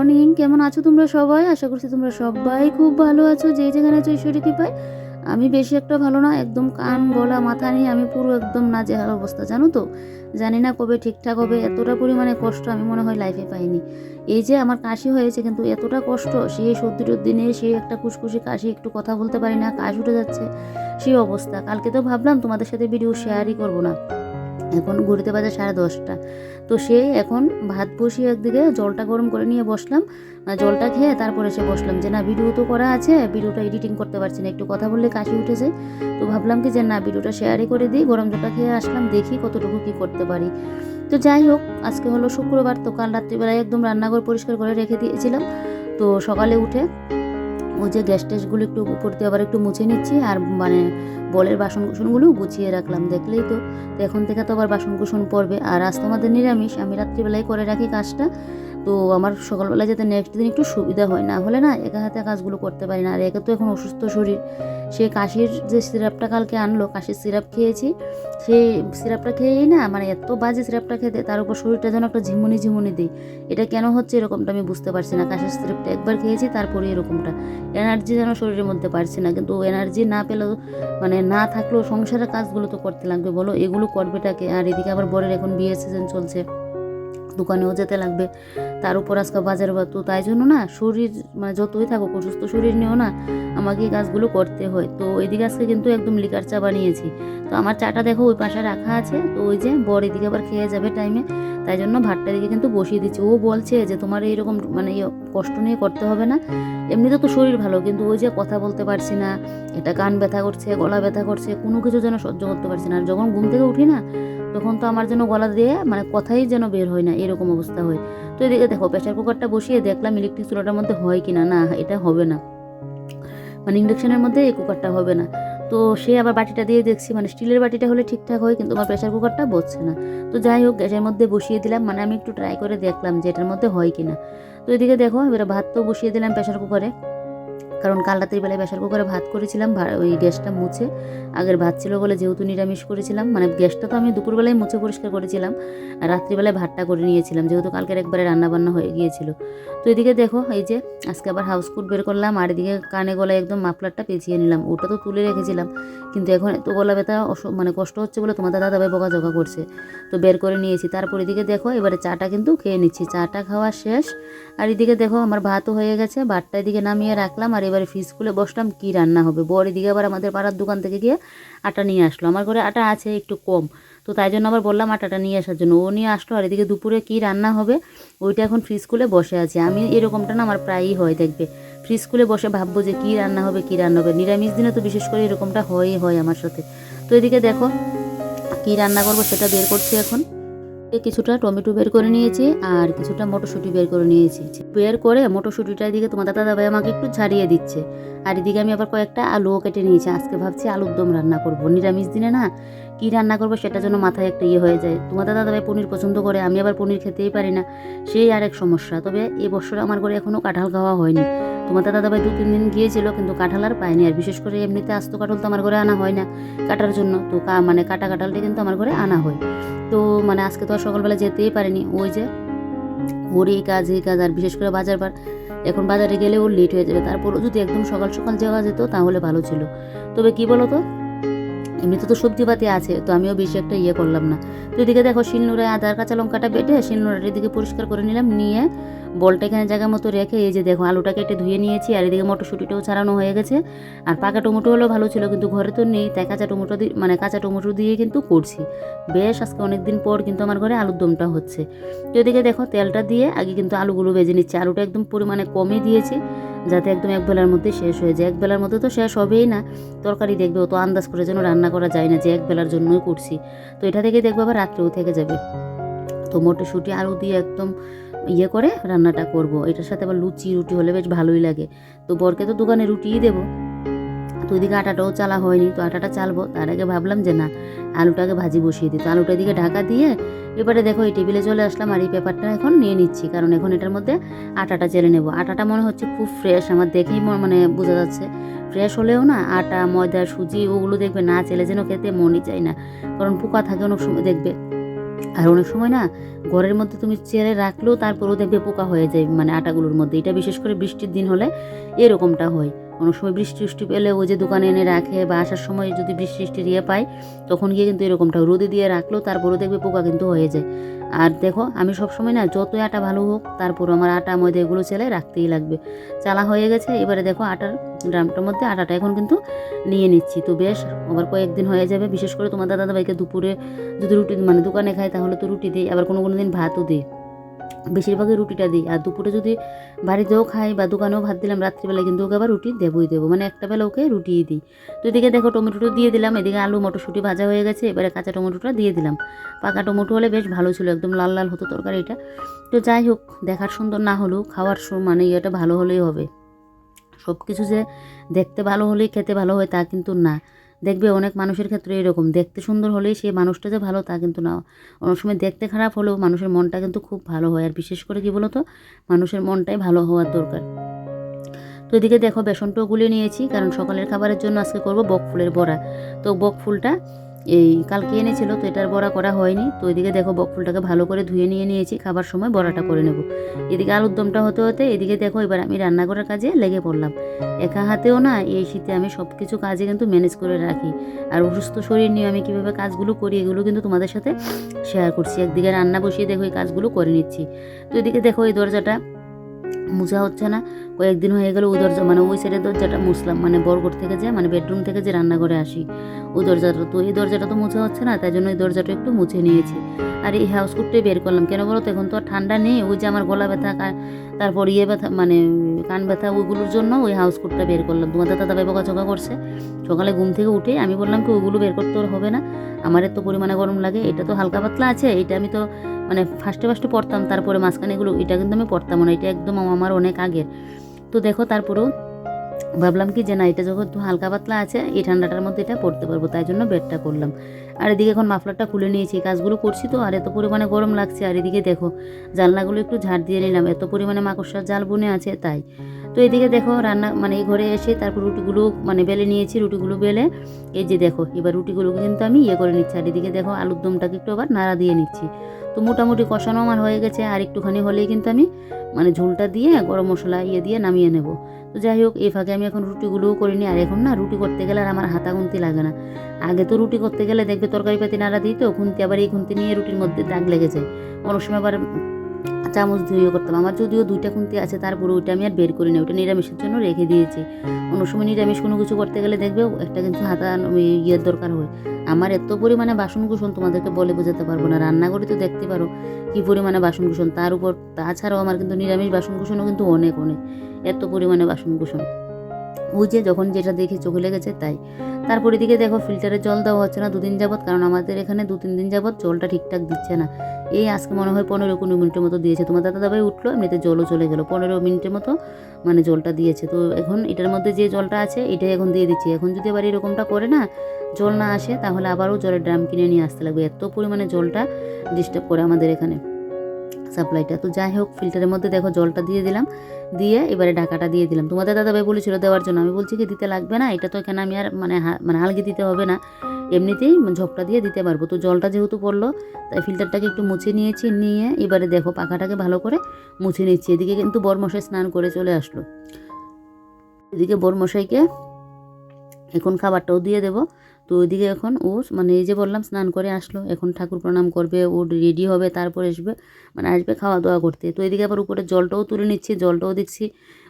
Morning কেমন আছো তোমরা সবাই? আশা করছি তোমরা সবাই খুব ভালো আছো। যে যেখানে আছো ঈশ্বরী কৃপায়। আমি বেশি একটা ভালো না, একদম কান, গলা, মাথা নিয়ে আমি পুরো একদম না নাজেহাল অবস্থা, জানো তো? জানি না কবে ঠিকঠাক হবে, এতটা পরিমাণে কষ্ট আমি মনে হয় লাইফে পাইনি। এই যে আমার কাশি হয়েছে, কিন্তু এতটা কষ্ট, সেই সর্দি টর্দি নিয়ে সেই একটা কুসকুসি কাশি, একটু কথা বলতে পারি না, কাশ উঠে যাচ্ছে, সেই অবস্থা। কালকে তো ভাবলাম তোমাদের সাথে ভিডিও শেয়ারই করব না। এখন ঘুরতে বাজে সাড়ে দশটা। তো সে এখন ভাত বসিয়ে একদিকে জলটা গরম করে নিয়ে বসলাম। জলটা খেয়ে তারপরে সে বসলাম যে, না, ভিডিও তো করা আছে, ভিডিওটা এডিটিং করতে পারছি না। একটু কথা বললে কাশি উঠেছে। তো ভাবলাম কি যে, না, ভিডিওটা শেয়ারই করে দিই, গরম জলটা খেয়ে আসলাম, দেখি কতটুকু কি করতে পারি। তো যাই হোক, আজকে হলো শুক্রবার, তো কাল রাত্রিবেলায় একদম রান্নাঘর পরিষ্কার করে রেখে দিয়েছিলাম। তো সকালে উঠে ওই যে গ্যাস ট্যাসগুলো একটু উপর দিয়ে আবার একটু মুছে নিচ্ছি আর মানে বলের বাসন কুসনগুলো গুছিয়ে রাখলাম, দেখলেই তো। এখন থেকে তো আবার বাসন কুসন পড়বে আর আজ তোমাদের নিরামিষ, আমি রাত্রিবেলায় করে রাখি কাজটা। তো আমার সকালবেলা যাতে নেক্সট দিন একটু সুবিধা হয়। না হলে না একা হাতে কাজগুলো করতে পারি না। আর একে তো এখন অসুস্থ শরীর। সে কাশির যে সিরাপটা কালকে আনলো, কাশির সিরাপ খেয়েছি। সেই সিরাপটা খেয়েই না মানে এত বাজে সিরাপটা খেতে, তার উপর শরীরটা যেন একটা ঝিমুনি ঝিমুনি দিই এটা কেন হচ্ছে এরকমটা আমি বুঝতে পারছি না। কাশির সিরাপটা একবার খেয়েছি, তারপরে এরকমটা। এনার্জি যেন শরীরের মধ্যে পারছি না। কিন্তু এনার্জি না পেলেও মানে না থাকলেও সংসারের কাজগুলো তো করতে লাগবে। বলো, এগুলো করবেটাকে আর এদিকে আবার বরের এখন বিয়ে সিজন চলছে। দোকানেও যেতে লাগবে। তার উপর আজকে বাজার বা তো তাই জন্য না শরীর মানে যতই থাকুক, অসুস্থ শরীর নিয়েও না আমাকে এই কাজগুলো করতে হয়। তো এদিকে আজকে কিন্তু একদম লিকার চা বানিয়েছি। তো আমার চাটা দেখো ওই পাশে রাখা আছে, তো ওই যে বর এদিকে আবার খেয়ে যাবে টাইমে তাই জন্য ভাতটা দিকে কিন্তু বসিয়ে দিচ্ছি। ও বলছে যে তোমার এইরকম মানে ইয়ে কষ্ট নিয়ে করতে হবে না। এমনিতে তো শরীর ভালো, কিন্তু ওই যে কথা বলতে পারছি না, এটা কান ব্যথা করছে, গলা ব্যথা করছে, কোনো কিছু যেন সহ্য করতে পারছি না। আর যখন ঘুম থেকে উঠি না তখন তো আমার যেন গলা দিয়ে মানে কথাই যেন বের হয় না, এরকম অবস্থা হয়। তো এদিকে দেখো প্রেশার কুকারটা বসিয়ে দেখলাম ইলেকট্রিক চুলাটার মধ্যে হয় কি না না এটা হবে না। মানে ইন্ডাকশনের মধ্যে এই কুকারটা হবে না। তো সে আবার বাটিটা দিয়ে দেখছি মানে স্টিলের বাটিটা হলে ঠিকঠাক হয়, কিন্তু আমার প্রেশার কুকারটা বসছে না। তো যাই হোক, গ্যাসের মধ্যে বসিয়ে দিলাম মানে আমি একটু ট্রাই করে দেখলাম যে এটার মধ্যে হয় কি না তো এদিকে দেখো, এবারে ভাত তো বসিয়ে দিলাম প্রেশার কুকারে কারণ কাল রাতের বেলায় প্রেশার কুকারে ভাত করেছিলাম ওই গ্যাসটা মুছে। আগের ভাত ছিল বলে যেহেতু নিরামিষ করেছিলাম মানে গ্যাসটা তো আমি দুপুরবেলায় মুছে পরিষ্কার করেছিলাম রাত্রিবেলায় ভাতটা করে নিয়েছিলাম, যেহেতু কালকের একবারে রান্নাবান্না হয়ে গিয়েছিল। তো এদিকে দেখো, এই যে আজকে আবার হাউস কোট বের করলাম, আর এদিকে কানে গলায় একদম মাফলারটা পেঁচিয়ে নিলাম। ওটা তো তুলে রেখেছিলাম, কিন্তু এখন এত গলা ব্যথা মানে কষ্ট হচ্ছে বলে তোমার তোমাদের দাদাভাই বকাঝকা করছে। তো বের করে নিয়েছি। তারপর এদিকে দেখো, এবারে চাটা কিন্তু খেয়ে নিচ্ছি। চাটা খাওয়া শেষ, আর এদিকে দেখো আমার ভাতও হয়ে গেছে। ভাতটা এদিকে নামিয়ে রাখলাম, আর এবারে ফ্রিজ খুলে বসলাম, কী রান্না হবে? বর এদিকে আবার আমাদের পাড়ার দোকান থেকে গিয়ে আটা নিয়ে আসলো। আমার ঘরে আটা আছে একটু কম। তো তাই জন্য আবার বললাম আটাটা নিয়ে আসার জন্য। ও নিয়ে আসলো আর এদিকে দুপুরে কি রান্না হবে, ওইটা এখন ফ্রিজ খুলে বসে আছে। আমি এরকমটা না আমার প্রায়ই হয় দেখবে। ফ্রিজ খুলে বসে ভাববো যে কী রান্না হবে, কী রান্না হবে। নিরামিষ দিনে তো বিশেষ করে এরকমটা হয়ই, হয় আমার সাথে। তো এদিকে দেখো কী রান্না করব সেটা বের করছি এখন। কিছুটা টমেটো বের করে নিয়েছি আর কিছুটা মটরশুঁটি বের করে নিয়েছি। বের করে মটরশুঁটিটা এদিকে তোমার দাদা ভাই আমাকে একটু ছাড়িয়ে দিচ্ছে। আর এদিকে আমি আবার কয়েকটা আলুও কেটে নিয়েছি। আজকে ভাবছি আলুর দম রান্না করব। নিরামিষ দিনে না কি রান্না করব সেটার জন্য মাথায় একটা ইয়ে হয়ে যায়। তোমার দাদা ভাই পনির পছন্দ করে, আমি আবার পনির খেতেই পারি না। সেই আর এক সমস্যা। তবে এ বছর আমার ঘরে এখনও কাঁঠাল খাওয়া হয়নি। তোমার দাদা ভাই দু তিন দিন গিয়েছিল, কিন্তু কাঁঠাল আর পায়নি। আর বিশেষ করে এমনিতে আস্ত কাঁঠাল তো আমার ঘরে আনা হয় না কাটার জন্য। তো মানে কাটা কাঁঠালটা কিন্তু আমার ঘরে আনা হয়। তো মানে আজকে তো আর সকালবেলা যেতেই পারিনি। ওই যে ওর এই কাজ এই কাজ, আর বিশেষ করে বাজার বার। এখন বাজারে গেলে ওর লেট হয়ে যাবে। তারপরও যদি একদম সকাল সকাল যাওয়া যেত তাহলে ভালো ছিল। তবে কি বলো তো এমনিতে তো সবজিপাতি আছে, তো আমিও বেশি একটা ইয়ে করলাম না। তো এদিকে দেখো শিলনোড়ায় আদার কাঁচা লঙ্কাটা বেটে শিলনোড়ার এদিকে পরিষ্কার করে নিলাম, নিয়ে বলটা এখানে জায়গা মতো রেখে, এই যে দেখো আলুটা কেটে ধুয়ে নিয়েছি, আর এদিকে মটরশুঁটিটাও ছাড়ানো হয়ে গেছে। আর পাকা টমেটো হলেও ভালো ছিল, কিন্তু ঘরে তো নেই, তাই কাঁচা টমেটো দিয়ে মানে কাঁচা টমেটো দিয়ে কিন্তু করছি। বেশ, আজকে অনেক দিন পর কিন্তু আমার ঘরে আলুর দমটা হচ্ছে। তো এদিকে দেখো, তেলটা দিয়ে আগে কিন্তু আলুগুলো ভেজে নিচ্ছি। আলুটা একদম পরিমাণে কমই দিয়েছি, যাতে একদম এক বেলার মধ্যে শেষ হয়ে যায়। এক বেলার মধ্যে তো শেষ হবেই না, তরকারি দেখবে ও তো আন্দাজ করে যেন রান্না করা যায় না, যে এক বেলার জন্যই করছি। তো এটা থেকে দেখবে আবার রাত্রেও থেকে যাবে। তো মটরশুঁটি, আলু দিয়ে একদম ইয়ে করে রান্নাটা করব। এটার সাথে আবার লুচি, রুটি হলে বেশ ভালোই লাগে। তো বরকে তো দোকানে রুটিই দেবো। তো ওইদিকে আটাটাও চালা হয়নি, তো আটাটা চালবো। তার আগে ভাবলাম যে না, আলুটাকে ভাজি বসিয়ে দিই। তো আলুটা এদিকে ঢাকা দিয়ে এবারে দেখো, এই টেবিলে চলে আসলাম আর এই পেপারটা এখন নিয়ে নিচ্ছি। কারণ এখন এটার মধ্যে আটাটা চেলে নেব। আটাটা মনে হচ্ছে খুব ফ্রেশ আমার দেখেই মানে বোঝা যাচ্ছে। ফ্রেশ হলেও না, আটা, ময়দা, সুজি, ওগুলো দেখবে না, চেলে যেন খেতে মনই চায় না। কারণ পোকা থাকে অনেক সময়, দেখবে। আর অনেক সময় না ঘরের মধ্যে তুমি চেয়ারে রাখলেও তারপরেও দেখবে পোকা হয়ে যায় মানে আটাগুলোর মধ্যে। এটা বিশেষ করে বৃষ্টির দিন হলে এরকমটা হয়। অনেক সময় বৃষ্টি বৃষ্টি পেলে ওই যে দোকানে এনে রাখে বা আসার সময় যদি বৃষ্টি বৃষ্টির ইয়ে পায়, তখন গিয়ে কিন্তু এরকমটা রোদে দিয়ে রাখলেও তারপরেও দেখবে পোকা কিন্তু হয়ে যায়। আর দেখো, আমি সব সময় না যতই আটা ভালো হোক তারপরও আমার আটা, ময়দা এগুলো চেলে রাখতেই লাগবে। চালা হয়ে গেছে, এবারে দেখো আটার ড্রামটার মধ্যে আটাটা এখন কিন্তু নিয়ে নিচ্ছি। তো বেশ, আবার কয়েকদিন হয়ে যাবে, বিশেষ করে তোমার দাদা ভাইকে দুপুরে যদি রুটি মানে দোকানে খাই তাহলে তো রুটি দিই, আবার কোনো কোনো দিন ভাতও দিই। বেশিরভাগই রুটিটা দিই। আর দুপুরে যদি বাড়িতেও খাই বা দোকানেও ভাত দিলাম, রাত্রিবেলায় কিন্তু ওকে আবার রুটি দেবই দেবো। মানে একটা বেলা ওকে রুটিই দিই। তো এদিকে দেখো টমেটোটা দিয়ে দিলাম, এদিকে আলু, মটরশুঁটি ভাজা হয়ে গেছে, এবারে কাঁচা টমেটোটা দিয়ে দিলাম। পাকা টমেটো হলে বেশ ভালো ছিল, একদম লাল লাল হতো তরকারিটা তো যাই হোক, দেখার সুন্দর না হলেও খাওয়ার মানে ইয়েটা ভালো হলেই হবে। সব কিছু যে দেখতে ভালো হলেই খেতে ভালো হয় তা কিন্তু না। দেখবে অনেক মানুষের ক্ষেত্রে এরকম। দেখতে সুন্দর হলেই সে মানুষটা যে ভালো তা কিন্তু না। অনেক সময় দেখতে খারাপ হলেও মানুষের মনটা কিন্তু খুব ভালো হয়। আর বিশেষ করে কী বলতো? মানুষের মনটাই ভালো হওয়ার দরকার। তো এদিকে দেখো, বেসনটাও গুলিয়ে নিয়েছি। কারণ সকালের খাবারের জন্য আজকে করব বক ফুলের বড়া। তো বক ফুলটা এই কালকে এনেছিল তো এটার বড়া করা হয়নি। তো এদিকে দেখো বক ফুলটাকে ভালো করে ধুয়ে নিয়ে নিয়েছি, খাবার সময় বড়াটা করে নেব। এদিকে আলুর দমটা হতে হতে এদিকে দেখো এবার আমি রান্না করার কাজে লেগে পড়লাম। একা হাতেও না এই শীতে আমি সব কিছু কাজে কিন্তু ম্যানেজ করে রাখি। আর অসুস্থ শরীর নিয়ে আমি কীভাবে কাজগুলো করি এগুলো কিন্তু তোমাদের সাথে শেয়ার করছি। একদিকে রান্না বসিয়ে দেখো এই কাজগুলো করে নিচ্ছি। তো এদিকে দেখো এই দরজাটা মোছা হচ্ছে না। কয়েকদিন হয়ে গেল ওই দরজা মানে ওই সাইডের দরজাটা মুছলাম। মানে বরগড় থেকে যে মানে বেডরুম থেকে যে রান্নাঘরে আসি ওই দরজাটা তো এই দরজাটা তো মোছা হচ্ছে না, তাই জন্য এই দরজাটা একটু মুছে নিয়েছি। আর এই হাউস কুটটাই বের করলাম। কেন বলো তো, এখন তো আর ঠান্ডা নেই। ওই যে আমার গলা ব্যথা তারপর ইয়ে ব্যথা মানে কান ব্যথা, ওইগুলোর জন্য ওই হাউস কুটটা বের করলাম। তোমার দাদা দাবাই বকাচকা করছে। সকালে ঘুম থেকে উঠে আমি বললাম কি, ওইগুলো বের করতে হবে না। আমার এত পরিমাণে গরম লাগে। এটা তো হালকা পাতলা আছে। এটা আমি তো মানে ফার্স্টে ফার্স্টে পড়তাম, তারপরে মাঝখানে এগুলো, এটা কিন্তু আমি পড়তাম না, এটা একদম আমার অনেক আগের। তো দেখো তারপরেও ভাবলাম কি যে না, এটা যখন হালকা পাতলা আছে, এই ঠান্ডাটার মধ্যে এটা পড়তে পারব, তাই জন্য বেডটা করলাম। আর এদিকে এখন মাফলারটা খুলে নিয়েছি কাজগুলো করছি তো, আর এত পরিমাণে গরম লাগছে, আর এদিকে দেখো জানলাগুলো একটু ঝাড় দিয়ে নিলাম, এত পরিমাণে মাকড়সার জাল বনে আছে, তাই। তো এদিকে দেখো রান্না মানে এই ঘরে এসে তারপর রুটিগুলো মানে বেলে নিয়েছি, রুটিগুলো বেলে, এই যে দেখো, এবার রুটিগুলোকে কিন্তু আমি ইয়ে করে নিচ্ছি, আর এদিকে দেখো আলুর দমটাকে একটু আবার নাড়া দিয়ে নিচ্ছি। তো মোটামুটি কষানো আমার হয়ে গেছে, আর একটুখানি হলেই কিন্তু আমি মানে ঝোলটা দিয়ে, গরম মশলা ইয়ে দিয়ে নামিয়ে নেব। তো যাই হোক, এই ফাঁকে আমি এখন রুটিগুলোও করিনি, আর এখন না রুটি করতে গেলে আর আমার হাতা খুন্তি লাগে না। আগে তো রুটি করতে গেলে দেখবে তরকারি পাতি নাড়া দিই তো, খুন্তি আবার এই খুন্তি নিয়ে রুটির মধ্যে দাগ লেগে যায়। অনেক সময় আবার চামচ ধুয়ে করতাম। আমার যদিও দুইটা খুন্তি আছে, তারপরে ওইটা আমি আর বের করি না ওইটা নিরামিষের জন্য রেখে দিয়েছি। অন্য সময় নিরামিষ কোনো কিছু করতে গেলে দেখবে একটা কিন্তু হাতা ইয়ের দরকার হয়। আমার এত পরিমাণে বাসন কুসন তোমাদেরকে বলে বোঝাতে পারব না রান্না করে তো দেখতে পারো কী পরিমাণে বাসন কুসন। তার উপর তাছাড়াও আমার কিন্তু নিরামিষ বাসন কুসনও কিন্তু অনেক অনেক। এত পরিমাণে বাসন কুসন। যে যখন যেটা দেখে চোখে লেগেছে তাই। তারপরে দিকে দেখো ফিল্টারে জল দেওয়া হচ্ছে না দুদিন যাবত কারণ আমাদের এখানে দু তিন দিন যাবৎ জলটা ঠিকঠাক দিচ্ছে না। এই আজকে মনে হয় পনেরো কুড়ি মিনিটের মতো দিয়েছে। তোমার দাদা দাবাই উঠল, এমনিতে জলও চলে গেলো। পনেরো মিনিটের মতো মানে জলটা দিয়েছে। তো এখন এটার মধ্যে যে জলটা আছে, এটাই এখন দিয়ে দিচ্ছি। এখন যদি আবার এরকমটা করে না, জল না আসে, তাহলে আবারও জলের ড্রাম কিনে নিয়ে আসতে লাগবে। এত পরিমাণে জলটা ডিস্টার্ব করে আমাদের এখানে সাপ্লাইটা তো যাই হোক ফিল্টারের মধ্যে দেখো জলটা দিয়ে দিলাম। দিয়ে এবারে ঢাকাটা দিয়ে দিলাম। তোমাদের দাদাভাই বলেছিল দেওয়ার জন্য। আমি বলছি কি, দিতে লাগবে না, এটা তো এখানে আমি আর মানে মানে হালকি দিতে হবে না। এমনিতেই ঝোপটা দিয়ে দিতে পারব। তো জলটা যেহেতু পড়ল, তাই ফিল্টারটাকে একটু মুছে নিয়েছি, নিয়ে এবারে দেখো পাখাটাকে ভালো করে মুছে নিচ্ছি। এদিকে কিন্তু বরমশাই স্নান করে চলে আসলো। এদিকে বরমশাইকে এখন খাবারটাও দিয়ে দেবো। তো ওইদিকে এখন ও মানে এই যে বললাম স্নান করে আসলো, এখন ঠাকুর প্রণাম করবে, ও রেডি হবে, তারপর আসবে মানে আসবে খাওয়া দাওয়া করতে। তো এদিকে আবার উপরে জলটাও তুলে নিচ্ছি, জলটাও দেখছি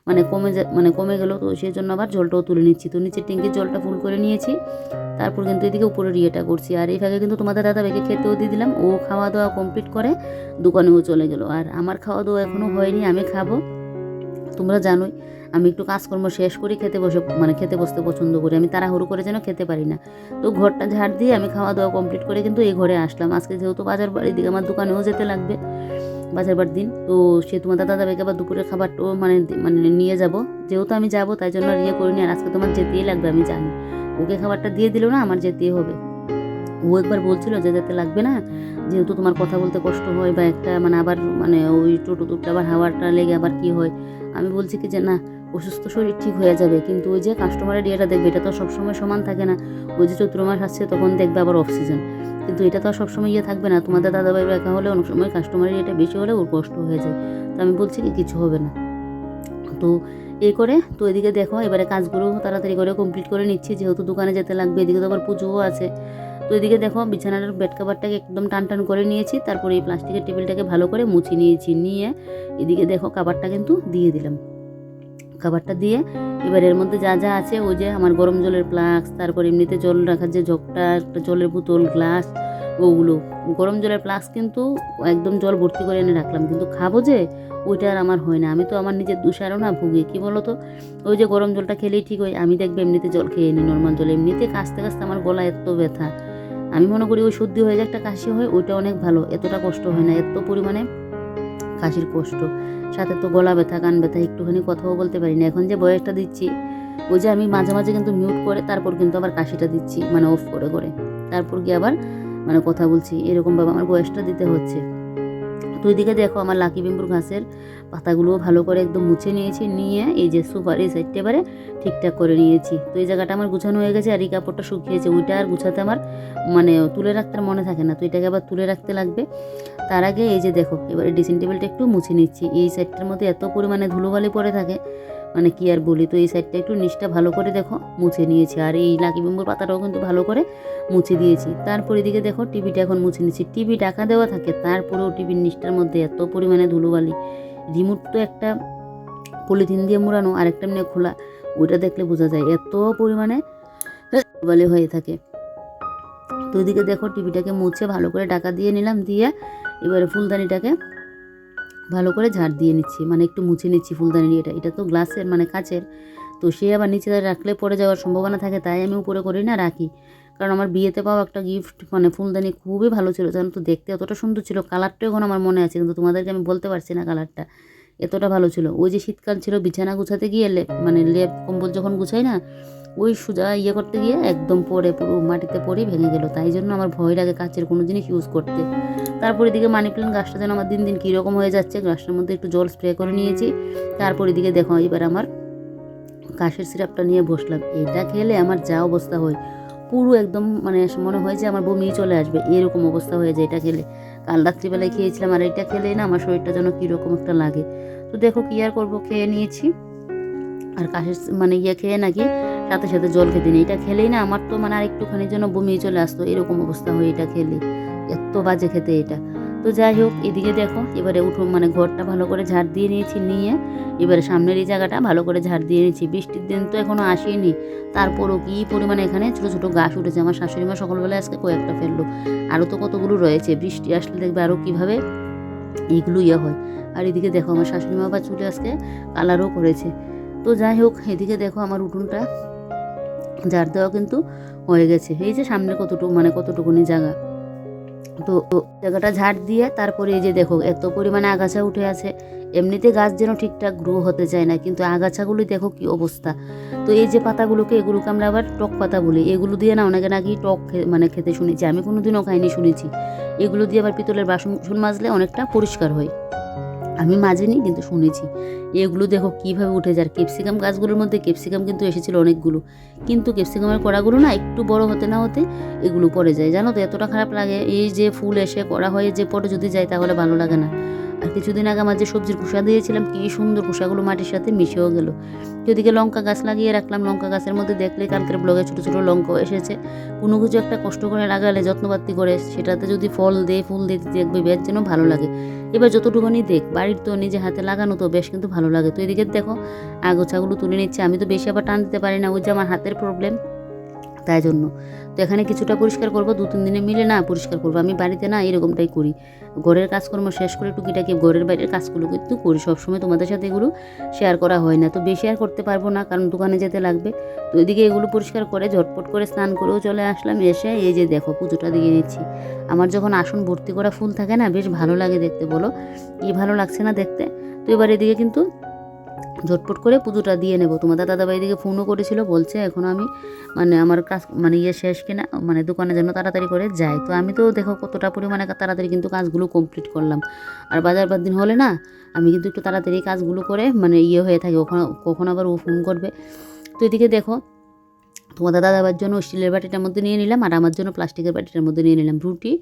মানে কমে যা মানে কমে গেল, তো সেই জন্য আবার জলটাও তুলে নিচ্ছি। তো নিচের ট্যাঙ্কির জলটা ফুল করে নিয়েছি, তারপর কিন্তু এদিকে উপরের ইয়েটা করছি। আর এই ফাঁকে কিন্তু তোমাদের দাদা ভাইকে খেতেও দিয়ে দিলাম, ও খাওয়া দাওয়া কমপ্লিট করে দোকানেও চলে গেল। আর আমার খাওয়া দাওয়া এখনও হয়নি, আমি খাব, তোমরা জানোই। আমি একটু কাজকর্ম শেষ করি, খেতে বসে মানে খেতে বসতে পছন্দ করি। আমি তাড়াহুড়ো করে যেন খেতে পারি না। তো ঘরটা ঝাড় দিয়ে আমি খাওয়া দাওয়া কমপ্লিট করে কিন্তু এই ঘরে আসলাম। আজকে যেহেতু বাজার বাড়ির দিকে আমার দোকানেও যেতে লাগবে বাজার বার দিন। তো সে তোমার দাদা দাদাকে আবার দুপুরের খাবারটাও মানে মানে নিয়ে যাব। যেহেতু আমি যাব, তাই জন্য ইয়ে করিনি। আর আজকে তোমার যেতেই লাগবে, আমি জানি। ওকে খাবারটা দিয়ে দিল না, আমার যেতেই হবে। ও একবার বলছিল যে যেতে লাগবে না। যেহেতু তোমার কথা বলতে কষ্ট হয় বা একটা মানে আবার মানে ওই টোটো টুটটা আবার হাওয়াটা লেগে আবার কি হয়। আমি বলছি কি যে না অসুস্থ শরীর ঠিক হয়ে যাবে, কিন্তু ওই যে কাস্টমারের ইয়েটা দেখবে, এটা তো সবসময় সমান থাকে না। ওই যে চৈত্র মাস আসছে, তখন দেখবে আবার অফ সিজন কিন্তু এটা তো আর সবসময় ইয়ে থাকবে না। তোমাদের দাদাভাই একা হলে অনেক সময় কাস্টমারের এটা বেশি হলে ওর কষ্ট হয়ে যায়। তো আমি বলছি কি, কিছু হবে না। তো এই করে, তো এদিকে দেখো, এবারে কাজগুলো তাড়াতাড়ি করে কমপ্লিট করে নিচ্ছি। যেহেতু দোকানে যেতে লাগবে, এদিকে তো আবার পুজোও আছে। তো এদিকে দেখো, বিছানার বেড কাভারটাকে একদম টান টান করে নিয়েছি। তারপরে এই প্লাস্টিকের টেবিলটাকে ভালো করে মুছে নিয়েছি, নিয়ে এদিকে দেখো কাভারটা কিন্তু দিয়ে দিলাম। খাবারটা দিয়ে। এবার এর মধ্যে যা যা আছে, ওই যে আমার গরম জলের ফ্লাক্স তারপর এমনিতে জল রাখার যে জগটা, একটা জলের বোতল গ্লাস ওগুলো। গরম জলের ফ্লাক্স কিন্তু একদম জল ভর্তি করে এনে রাখলাম। কিন্তু খাব যে, ওইটা আর আমার হয় না। আমি তো আমার নিজের দুষারও না ভুগি, কী বলো তো ওই যে গরম জলটা খেলেই ঠিক হয়, আমি দেখবে এমনিতে জল খেয়ে নিই নর্মাল জল। এমনিতে কাশতে কাশতে আমার গলা এত ব্যথা। আমি মনে করি ওই সর্দি হয়ে যে একটা কাশি হয়, ওইটা অনেক ভালো, এতটা কষ্ট হয় না। এত পরিমাণে কাশির কষ্ট। সাথে তো গলা ব্যথা, কান ব্যথা, একটুখানি কথাও বলতে পারি না এখন যে বয়সটা দিচ্ছি, ওই যে আমি মাঝে মাঝে কিন্তু মিউট করে, তারপর কিন্তু আবার কাশিটা দিচ্ছি মানে অফ করে করে। তারপর গিয়ে আবার মানে কথা বলছি। এরকমভাবে আমার বয়সটা দিতে হচ্ছে। তো দিকে দেখো আমার লাকি বেম্বুর ঘাসের পাতাগুলোও ভালো করে একদম মুছে নিয়েছি, নিয়ে এই যে সুপার, এই সাইডটা এবারে ঠিকঠাক করে নিয়েছি। তো এই জায়গাটা আমার গুছানো হয়ে গেছে আর এই কাপড়টা শুকিয়েছে, ওইটা আর গুছাতে আমার মানে তুলে রাখতে মনে থাকে না। তো এটাকে আবার তুলে রাখতে লাগবে। তার আগে এই যে দেখো, এবারে ড্রেসিং টেবিলটা একটু মুছে নিচ্ছি। এই সাইডটার মধ্যে এত পরিমাণে ধুলোবালি পড়ে থাকে মানে কি আর বলি, তো এই সাইডটা একটু নিচটা ভালো করে দেখো, মুছে নিয়েছি। আর এই লাকি বেম্বুর পাতাটাও কিন্তু ভালো করে মুছে দিয়েছি। তারপর এদিকে দেখো টিভিটা এখন মুছে নিচ্ছি টিভি ঢাকা দেওয়া থাকে, তারপরেও টিভির নিচটার মধ্যে এত পরিমাণে ধুলোবালি। রিমোট তো একটা পলিথিন দিয়ে মোড়ানো আর একটা এমনি খোলা, ওইটা দেখলে বোঝা যায় এত পরিমাণে ধুলোবালি হয়ে থাকে। তো ওইদিকে দেখো টিভিটাকে মুছে ভালো করে ঢাকা দিয়ে নিলাম, দিয়ে এবারে ফুলদানিটাকে ভালো করে ঝাড় দিয়ে নিচ্ছি মানে একটু মুছে নিচ্ছি ফুলদানি এটা এটা তো গ্লাসের মানে কাচের। তো সে আবার নিচে রাখলে পড়ে যাওয়ার সম্ভাবনা থাকে, তাই আমি উপরে করি না, রাখি। কারণ আমার বিয়েতে পাওয়া একটা গিফট মানে ফুলদানি খুবই ভালো ছিল, জানো তো? দেখতে অতটা সুন্দর ছিল, কালারটাও এখন আমার মনে আছে, কিন্তু তোমাদেরকে আমি বলতে পারছি না কালারটা। এতটা ভালো ছিল। ওই যে শীতকাল ছিল, বিছানা গুছাতে গিয়ে লেপ মানে লেপ, কম্বল যখন গুছাই না ওই সোজা ইয়ে করতে গিয়ে একদম পড়ে, পুরো মাটিতে পড়ে ভেঙে গেল। তাই জন্য আমার ভয় লাগে কাচের কোনো জিনিস ইউজ করতে। তারপর এদিকে মানি প্ল্যান্ট গাছটা যেন আমার দিন দিন কীরকম হয়ে যাচ্ছে, গাছটার মধ্যে একটু জল স্প্রে করে নিয়েছি। তারপর এদিকে দেখো, এবার আমার কাশের সিরাপটা নিয়ে বসলাম। এটা খেলে আমার যা অবস্থা হয়, পুরো একদম মানে মনে হয় যে আমার বমি চলে আসবে, এরকম অবস্থা হয়ে যায় এটা খেলে। কাল রাত্রিবেলায় খেয়েছিলাম আর এটা খেলে না আমার শরীরটা যেন কীরকম একটা লাগে। তো দেখো কী আর করব, খেয়ে নিয়েছি। আর কাশের মানে ইয়ে খেয়ে নাকি সাথে সাথে জল খেতে নেই। এটা খেলেই না আমার তো মানে আর একটুখানির জন্য বমি চলে আসতো, এরকম অবস্থা হয় এটা খেলে। এত বাজে খেতে এটা। তো যাই হোক, এদিকে দেখো, এবারে উঠো মানে ঘরটা ভালো করে ঝাড় দিয়ে নিয়েছি, নিয়ে এবারে সামনের এই জায়গাটা ভালো করে ঝাড় দিয়ে নিয়েছি। বৃষ্টির দিন তো এখনও আসেনি। তারপরও কি পরিমাণে এখানে ছোটো ছোটো গাছ উঠেছে। আমার শাশুড়ি মা সকালবেলা আজকে কয়েকটা ফেলল। আরও তো কতগুলো রয়েছে। বৃষ্টি আসলে দেখবে আরও কীভাবে এইগুলো ইয়ে হয়। আর এদিকে দেখো, আমার শাশুড়ি মা বা চুলে আজকে কালারও করেছে। তো যাই হোক, এদিকে দেখো আমার উঠোনটা। ঝাড় দেওয়া কিন্তু হয়ে গেছে। এই যে সামনে কতটুকু মানে কতটুকুনি জায়গা। তো জায়গাটা ঝাড় দিয়ে তারপরে এই যে দেখো, এত পরিমাণে আগাছা উঠে আছে। এমনিতে গাছ যেন ঠিকঠাক গ্রো হতে চায় না, কিন্তু আগাছাগুলি দেখো কি অবস্থা। তো এই যে পাতাগুলোকে, এগুলোকে আমরা আবার টক পাতা বলি। এগুলো দিয়ে না অনেকে নাকি টক মানে খেতে শুনেছি। আমি কোনোদিনও খাইনি শুনেছি। এগুলো দিয়ে আবার পিতলের বাসন মাজলে অনেকটা পরিষ্কার হয়। আমি মাজিনি কিন্তু শুনেছি। এগুলো দেখো কীভাবে উঠে যায়। ক্যাপসিকাম গাছগুলোর মধ্যে ক্যাপসিকাম কিন্তু এসেছিল অনেকগুলো। কিন্তু ক্যাপসিকামের কড়াগুলো না একটু বড় হতে না হতে এগুলো পড়ে যায়। জানো তো, এতটা খারাপ লাগে। এই যে ফুল এসে করা হয়ে যে পরে যদি যায়, তাহলে ভালো লাগে না। আর কিছুদিন আগে আমার যে সবজির খোসা দিয়েছিলাম, কী সুন্দর খোসাগুলো মাটির সাথে মিশেও গেল। ওদিকে লঙ্কা গাছ লাগিয়ে রাখলাম, লঙ্কা গাছের মধ্যে দেখলে কালকের ব্লগে ছোটো ছোটো লঙ্কাও এসেছে। কোনো কিছু একটা কষ্ট করে লাগালে, যত্নপাতি করে, সেটাতে যদি ফল দেয় ফুল দিয়ে দেখবে বেশ যেন ভালো লাগে। এবার যতটুকুনি দেখ, বাড়ির তো নিজে হাতে লাগানো তো বেশ কিন্তু ভালো লাগে। তো এদিকে দেখো, আগোছাগুলো তুলে নিচ্ছে। আমি তো বেশি আবার টান দিতে পারি না। ওই যে আমার হাতের প্রবলেম তাই জন্য। তো এখানে কিছুটা পরিষ্কার করব, দু তিন দিনে মিলে না পরিষ্কার করব। আমি বাড়িতে না এরকমটাই করি। ঘরের কাজকর্ম শেষ করে টুকিটাকি ঘরের বাইরের কাজগুলো কিন্তু করি। সবসময় তোমাদের সাথে এগুলো শেয়ার করা হয় না। তো বেশি আর করতে পারব না, কারণ দোকানে যেতে লাগবে। তো এদিকে এগুলো পরিষ্কার করে ঝটপট করে স্নান করেও চলে আসলাম। এসে এই যে দেখো পুজোটা দিয়ে নিচ্ছি। আমার যখন আসন ভর্তি করা ফুল থাকে না, বেশ ভালো লাগে দেখতে বলো। কি ভালো লাগছে না দেখতে? তো এবার এদিকে কিন্তু ঝটপট করে পুজোটা দিয়ে নেব। তোমাদের দাদাভাই দিকে ফোনও করেছিল, বলছে এখন আমি মানে আমার কাজ মানে ইয়ে শেষ কিনা মানে দোকানে যেন তাড়াতাড়ি করে যাই তো আমি তো দেখো কতটা পরিমাণে তাড়াতাড়ি কিন্তু কাজগুলো কমপ্লিট করলাম। আর বাজার বাদ দিন হলে না, আমি কিন্তু একটু তাড়াতাড়ি কাজগুলো করে মানে ইয়ে হয়ে থাকি, ওখানে কখন আবার ও ফোন করবে। তো এদিকে দেখো তোমাদের দাদাবার জন্য স্টিলের বাটিটার মধ্যে নিয়ে নিলাম আর আমার জন্য প্লাস্টিকের বাটিটার মধ্যে নিয়ে নিলাম রুটি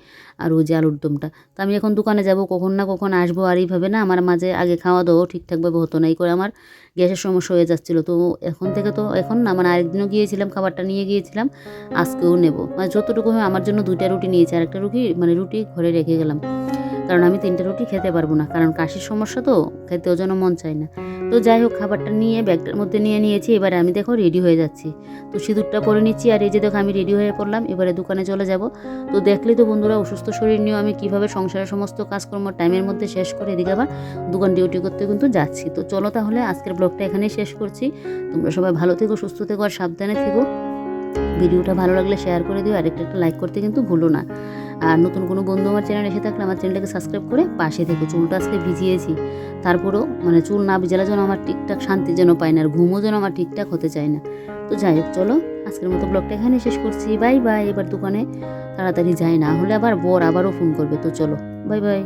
আর ওই যে আলুর দমটা। তো আমি এখন দোকানে যাব, কখন না কখন আসব আর এইভাবে না আমার মাঝে আগে খাওয়া দাওয়াও ঠিকঠাকভাবে হতো না, এই করে আমার গ্যাসের সমস্যা হয়ে যাচ্ছিল। তো এখন থেকে তো এখন না মানে আরেকদিনও গিয়েছিলাম, খাবারটা নিয়ে গিয়েছিলাম, আজকেও নেব। মানে যতটুকু হয় আমার জন্য দুইটা রুটি নিয়েছি আর একটা রুটি মানে রুটি ঘরে রেখে গেলাম। কারণ আমি তিনটে রুটি খেতে পারব না, কারণ কাশির সমস্যা তো, খেতেও যেন মন চায় না। তো যাই হোক, খাবারটা নিয়ে, ব্যাগটার মধ্যে নিয়ে নিয়েছি, এবারে আমি দেখো রেডি হয়ে যাচ্ছি। তো সিঁদুরটা পরে নিচ্ছি, আর এই যে দেখো আমি রেডি হয়ে পড়লাম, এবারে দোকানে চলে যাব। তো দেখলেই তো বন্ধুরা, অসুস্থ শরীর নিয়েও আমি কীভাবে সংসারের সমস্ত কাজকর্ম টাইমের মধ্যে শেষ করে এদিকে আবার দোকান ডিউটি করতে কিন্তু যাচ্ছি। তো চলো তাহলে আজকের ব্লগটা এখানেই শেষ করছি। তোমরা সবাই ভালো থেকো, সুস্থ থেকো, আর সাবধানে থেকো। ভিডিওটা ভালো লাগলে শেয়ার করে দিও আর একটা একটা লাইক করতে কিন্তু ভুলো না। আর নতুন কোনো বন্ধু আমার চ্যানেল এসে থাকলে আমার চ্যানেলটাকে সাবস্ক্রাইব করে পাশে থেকে চুলটা আজকে ভিজিয়েছি। তারপরেও মানে চুল না ভিজালে যেন আমার ঠিকঠাক শান্তি যেন পায় না, আর ঘুমও যেন আমার ঠিকঠাক হতে চায় না। তো যাই হোক, চলো আজকের মতো ব্লগটা এখানে শেষ করছি। বাই বাই এবার দোকানে তাড়াতাড়ি যাই, না হলে আবার বর আবারও ফোন করবে। তো চলো বাই বাই